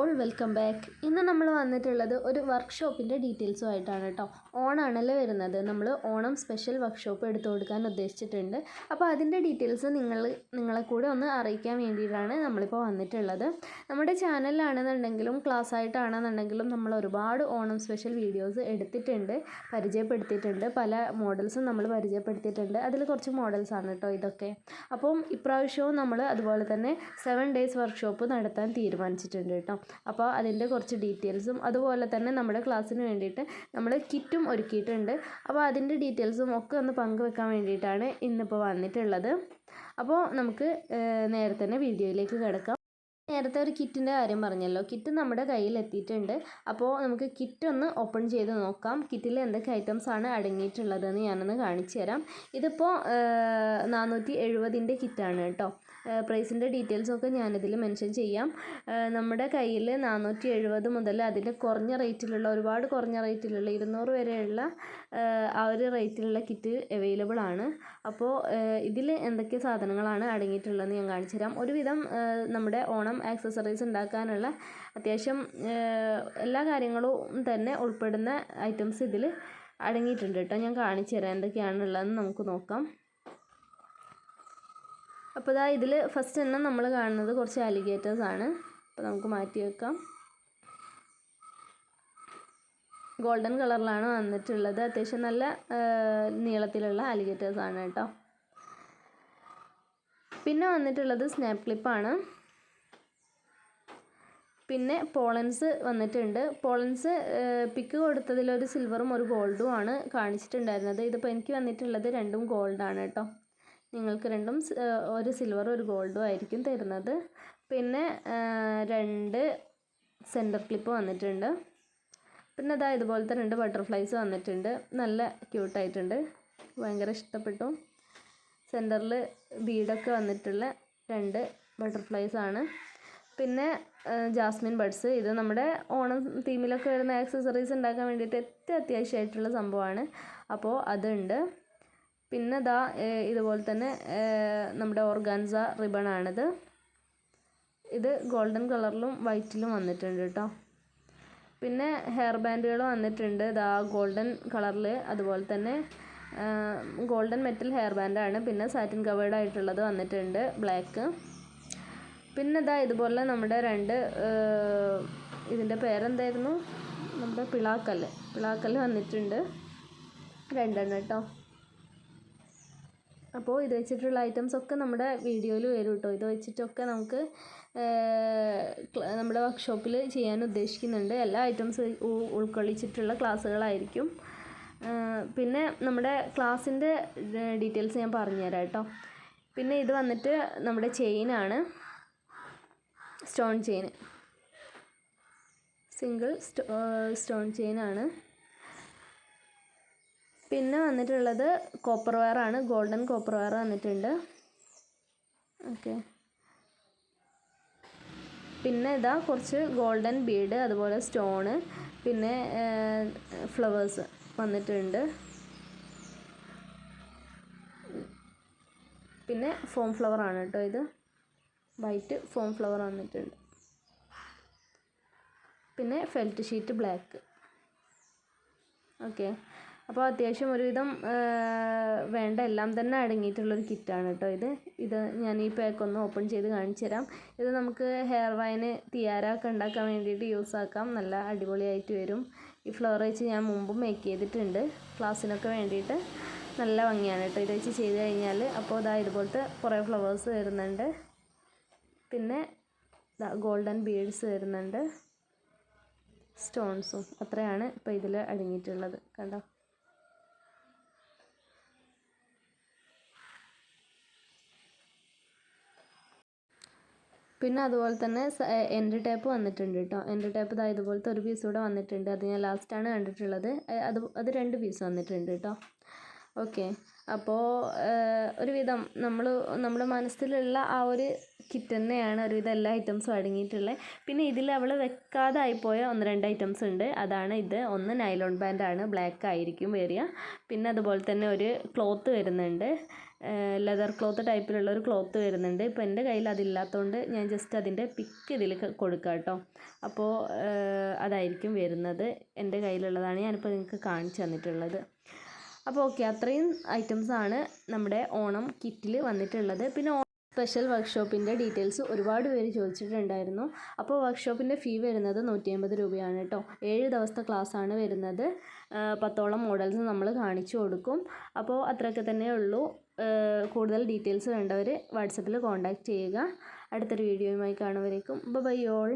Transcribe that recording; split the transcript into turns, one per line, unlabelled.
All welcome back ഇന്ന് നമ്മൾ വന്നിട്ടുള്ളത് ഒരു വർക്ക്ഷോപ്പിന്റെ ഡീറ്റെയിൽസും ആയിട്ടാണ് കേട്ടോ ഓണാണല്ലോ വരുന്നത്. നമ്മൾ ഓണം സ്പെഷ്യൽ വർക്ക്ഷോപ്പ് എടുത്തു കൊടുക്കാൻ ഉദ്ദേശിച്ചിട്ടുണ്ട്. അപ്പോൾ അതിന്റെ ഡീറ്റെയിൽസ് നിങ്ങൾ നിങ്ങളെ കൂടെ ഒന്ന് അറിയിക്കാൻ വേണ്ടിയിട്ടാണ് നമ്മളിപ്പോൾ വന്നിട്ടുള്ളത്. നമ്മുടെ ചാനലിലാണെന്നുണ്ടെങ്കിലും ക്ലാസ് ആയിട്ടാണെന്നുണ്ടെങ്കിലും നമ്മൾ ഒരുപാട് ഓണം സ്പെഷ്യൽ വീഡിയോസ് എടുത്തിട്ടുണ്ട് പരിചയപ്പെടുത്തിയിട്ടുണ്ട്. പല മോഡൽസും നമ്മൾ പരിചയപ്പെടുത്തിയിട്ടുണ്ട്. അതിൽ കുറച്ച് മോഡൽസാണ് കേട്ടോ ഇതൊക്കെ. അപ്പം ഇപ്രാവശ്യവും നമ്മൾ അതുപോലെ തന്നെ സെവൻ ഡേയ്സ് വർക്ക്ഷോപ്പ് നടത്താൻ തീരുമാനിച്ചിട്ടുണ്ട് കേട്ടോ അപ്പോൾ അതിന്റെ കുറച്ച് ഡീറ്റെയിൽസും അതുപോലെ തന്നെ നമ്മുടെ ക്ലാസ്സിന് വേണ്ടിയിട്ട് നമ്മൾ കിറ്റും ഒരുക്കിയിട്ടുണ്ട്. അപ്പോൾ അതിന്റെ ഡീറ്റെയിൽസും ഒക്കെ ഒന്ന് പങ്കുവെക്കാൻ വേണ്ടിയിട്ടാണ് ഇന്നിപ്പോൾ വന്നിട്ടുള്ളത്. അപ്പോൾ നമുക്ക് നേരത്തെ തന്നെ വീഡിയോയിലേക്ക് കിടക്കാം. നേരത്തെ ഒരു കിറ്റിന്റെ കാര്യം പറഞ്ഞല്ലോ. കിറ്റ് നമ്മുടെ കയ്യിൽ എത്തിയിട്ടുണ്ട്. അപ്പോൾ നമുക്ക് കിറ്റ് ഒന്ന് ഓപ്പൺ ചെയ്ത് നോക്കാം. കിറ്റിൽ എന്തൊക്കെ ഐറ്റംസ് ആണ് അടങ്ങിയിട്ടുള്ളതെന്ന് ഞാനൊന്ന് കാണിച്ചു തരാം. ഇതിപ്പോൾ നാനൂറ്റി എഴുപതിന്റെ കിറ്റാണ് കേട്ടോ. പ്രൈസിന്റെ ഡീറ്റെയിൽസൊക്കെ ഞാനിതിൽ മെൻഷൻ ചെയ്യാം. നമ്മുടെ കയ്യിൽ നാനൂറ്റി എഴുപത് മുതൽ അതിന്റെ കുറഞ്ഞ റേറ്റിലുള്ള ഒരുപാട് കുറഞ്ഞ റേറ്റിലുള്ള ഇരുന്നൂറ് വരെയുള്ള ആ ഒരു റേറ്റിലുള്ള കിറ്റ് അവൈലബിൾ ആണ്. അപ്പോൾ ഇതിൽ എന്തൊക്കെ സാധനങ്ങളാണ് അടങ്ങിയിട്ടുള്ളതെന്ന് ഞാൻ കാണിച്ചു തരാം. ഒരുവിധം നമ്മുടെ ഓണം ആക്സസറീസ് ഉണ്ടാക്കാനുള്ള അത്യാവശ്യം എല്ലാ കാര്യങ്ങളും തന്നെ ഉൾപ്പെടുന്ന ഐറ്റംസ് ഇതിൽ അടങ്ങിയിട്ടുണ്ട് കേട്ടോ. ഞാൻ കാണിച്ചു തരാം എന്തൊക്കെയാണുള്ളതെന്ന് നമുക്ക് നോക്കാം. അപ്പോൾ ഇതാ ഇതിൽ ഫസ്റ്റ് തന്നെ നമ്മൾ കാണുന്നത് കുറച്ച് അലിഗേറ്റേഴ്സ് ആണ്. അപ്പോൾ നമുക്ക് മാറ്റി വെക്കാം. ഗോൾഡൻ കളറിലാണ് വന്നിട്ടുള്ളത്. അത്യാവശ്യം നല്ല നീളത്തിലുള്ള അലിഗേറ്റേഴ്സ് ആണ് കേട്ടോ. പിന്നെ വന്നിട്ടുള്ളത് സ്നാപ്പ് ക്ലിപ്പാണ് പിന്നെ പോളൻസ് വന്നിട്ടുണ്ട്. പോളൻസ് പിക്ക് കൊടുത്തതിൽ ഒരു സിൽവറും ഒരു ഗോൾഡും ആണ് കാണിച്ചിട്ടുണ്ടായിരുന്നത്. ഇതിപ്പോൾ എനിക്ക് വന്നിട്ടുള്ളത് രണ്ടും ഗോൾഡാണ് കേട്ടോ. നിങ്ങൾക്ക് രണ്ടും ഒരു സിൽവറും ഒരു ഗോൾഡും ആയിരിക്കും തരുന്നത്. പിന്നെ രണ്ട് സെന്റർ ക്ലിപ്പ് വന്നിട്ടുണ്ട്. പിന്നെ അതാ ഇതുപോലത്തെ രണ്ട് ബട്ടർഫ്ലൈസ് വന്നിട്ടുണ്ട്. നല്ല ക്യൂട്ടായിട്ടുണ്ട് ഭയങ്കര ഇഷ്ടപ്പെട്ടു. സെന്ററിൽ ബീഡൊക്കെ വന്നിട്ടുള്ള രണ്ട് ബട്ടർഫ്ലൈസ് ആണ്. പിന്നെ ജാസ്മിൻ ബഡ്സ് ഇത് നമ്മുടെ ഓണം തീമിലൊക്കെ വരുന്ന ആക്സസറീസ് ഉണ്ടാക്കാൻ വേണ്ടിയിട്ട് ഏറ്റവും അത്യാവശ്യമായിട്ടുള്ള സംഭവമാണ്. അപ്പോൾ അതുണ്ട്. പിന്നെ ദാ ഇതുപോലെ തന്നെ നമ്മുടെ ഓർഗാൻസ റിബൺ റിബണാണിത്. ഇത് ഗോൾഡൻ കളറിലും വൈറ്റിലും വന്നിട്ടുണ്ട് കേട്ടോ പിന്നെ ഹെയർ ബാൻഡുകൾ വന്നിട്ടുണ്ട്. ദാ ഗോൾഡൻ കളറിൽ അതുപോലെ തന്നെ ഗോൾഡൻ മെറ്റൽ ഹെയർ ബാൻഡാണ്. പിന്നെ സാറ്റിൻ കവേർഡ് ആയിട്ടുള്ളത് വന്നിട്ടുണ്ട് ബ്ലാക്ക്. പിന്നെ ഇതാ ഇതുപോലെ നമ്മുടെ രണ്ട് ഇതിന്റെ പേരെന്തായിരുന്നു? നമ്മുടെ പിളാക്കല്ല്. പിളാക്കല്ല് വന്നിട്ടുണ്ട്. രണ്ടെണ്ണം കേട്ടോ അപ്പോൾ ഇത് വെച്ചിട്ടുള്ള ഐറ്റംസ് ഒക്കെ നമ്മുടെ വീഡിയോയിൽ വരും കേട്ടോ ഇത് വെച്ചിട്ടൊക്കെ നമുക്ക് നമ്മുടെ വർക്ക്ഷോപ്പിൽ ചെയ്യാൻ ഉദ്ദേശിക്കുന്നുണ്ട്. എല്ലാ ഐറ്റംസ് ഉൾക്കൊള്ളിച്ചിട്ടുള്ള ക്ലാസ്സുകളായിരിക്കും. പിന്നെ നമ്മുടെ ക്ലാസ്സിന്റെ ഡീറ്റെയിൽസ് ഞാൻ പറഞ്ഞുതരാം കേട്ടോ പിന്നെ ഇത് വന്നിട്ട് നമ്മുടെ ചെയിനാണ് സ്റ്റോൺ ചെയിൻ സിംഗിൾ സ്റ്റോൺ ചെയിനാണ് പിന്നെ വന്നിട്ടുള്ളത് കോപ്പർ വയറാണ് ഗോൾഡൻ കോപ്പർ വയർ വന്നിട്ടുണ്ട്. ഓക്കെ പിന്നെ ഇതാ കുറച്ച് ഗോൾഡൻ ബീഡ് അതുപോലെ സ്റ്റോണ് പിന്നെ ഫ്ലവേഴ്സ് വന്നിട്ടുണ്ട്. പിന്നെ ഫോം ഫ്ലവർ ആണ് കേട്ടോ ഇത്. വൈറ്റ് ഫോം ഫ്ലവർ വന്നിട്ടുണ്ട്. പിന്നെ ഫെൽറ്റ് ഷീറ്റ് ബ്ലാക്ക് ഓക്കെ അപ്പോൾ അത്യാവശ്യം ഒരുവിധം വേണ്ട എല്ലാം തന്നെ അടങ്ങിയിട്ടുള്ളൊരു കിറ്റാണ് കേട്ടോ ഇത്. ഇത് ഞാൻ ഈ പാക്ക് ഒന്ന് ഓപ്പൺ ചെയ്ത് കാണിച്ചു തരാം. ഇത് നമുക്ക് ഹെയർ വൈന് തിയാരൊക്കെ ഉണ്ടാക്കാൻ വേണ്ടിയിട്ട് യൂസ് ആക്കാം. നല്ല അടിപൊളിയായിട്ട് വരും. ഈ ഫ്ലവർ വെച്ച് ഞാൻ മുമ്പും മേക്ക് ചെയ്തിട്ടുണ്ട്. ക്ലാസ്സിനൊക്കെ വേണ്ടിയിട്ട് നല്ല ഭംഗിയാണ് കേട്ടോ ഇത് വെച്ച് ചെയ്ത് കഴിഞ്ഞാൽ അപ്പോൾ ഇതാ ഇതുപോലത്തെ കുറേ ഫ്ലവേഴ്സ് വരുന്നുണ്ട്. പിന്നെ ഗോൾഡൻ ബീഡ്സ് വരുന്നുണ്ട്. സ്റ്റോൺസും അത്രയാണ് ഇപ്പോൾ ഇതിൽ അടങ്ങിയിട്ടുള്ളത്. കണ്ടോ? പിന്നെ അതുപോലെ തന്നെ എൻഡ് ടേപ്പ് വന്നിട്ടുണ്ട് കേട്ടോ. എൻഡ് ടേപ്പ് ഇതാ ഇതുപോലത്തെ ഒരു പീസ് കൂടെ വന്നിട്ടുണ്ട്. അത് ഞാൻ ലാസ്റ്റാണ് കണ്ടിട്ടുള്ളത്. അത് അത് രണ്ട് പീസ് വന്നിട്ടുണ്ട് കേട്ടോ. ഓക്കെ അപ്പോൾ ഒരുവിധം നമ്മൾ നമ്മുടെ മനസ്സിലുള്ള ആ ഒരു കിറ്റ് തന്നെയാണ് ഒരുവിധം എല്ലാ ഐറ്റംസും അടങ്ങിയിട്ടുള്ളത് പിന്നെ ഇതിൽ അവൾ വെക്കാതായിപ്പോയ ഒന്ന് രണ്ട് ഐറ്റംസ് ഉണ്ട്. അതാണ് ഇത്. ഒന്ന് നൈലോൺ ബാൻഡാണ് ബ്ലാക്ക് ആയിരിക്കും വരിക. പിന്നെ അതുപോലെ തന്നെ ഒരു ക്ലോത്ത് വരുന്നുണ്ട്. ലെതർ ക്ലോത്ത് ടൈപ്പിലുള്ള ഒരു ക്ലോത്ത് വരുന്നുണ്ട്. ഇപ്പോൾ എന്റെ കയ്യിൽ അതില്ലാത്തതുകൊണ്ട് ഞാൻ ജസ്റ്റ് അതിന്റെ പിക്ക് ഇതിൽ കൊടുക്കാം കേട്ടോ അപ്പോൾ അതായിരിക്കും വരുന്നത്. എന്റെ കയ്യിലുള്ളതാണ് ഞാനിപ്പോൾ നിങ്ങൾക്ക് കാണിച്ചു തന്നിട്ടുള്ളത്. അപ്പോൾ ഓക്കെ അത്രയും ഐറ്റംസ് ആണ് നമ്മുടെ ഓണം കിറ്റിൽ വന്നിട്ടുള്ളത്. പിന്നെ സ്പെഷ്യൽ വർക്ക്ഷോപ്പിന്റെ ഡീറ്റെയിൽസ് ഒരുപാട് പേര് ചോദിച്ചിട്ടുണ്ടായിരുന്നു. അപ്പോൾ വർക്ക്ഷോപ്പിന്റെ ഫീ വരുന്നത് നൂറ്റി അമ്പത് രൂപയാണ് കേട്ടോ. ഏഴ് ദിവസത്തെ ക്ലാസ്സാണ് വരുന്നത്. പത്തോളം മോഡൽസ് നമ്മൾ കാണിച്ചു കൊടുക്കും. അപ്പോൾ അത്രയൊക്കെ തന്നെ ഉള്ളൂ. കൂടുതൽ ഡീറ്റെയിൽസ് വേണ്ടവർ വാട്സപ്പിൽ കോൺടാക്റ്റ് ചെയ്യുക. അടുത്തൊരു വീഡിയോയുമായി കാണുവരേക്കും ബൈ ഓൾ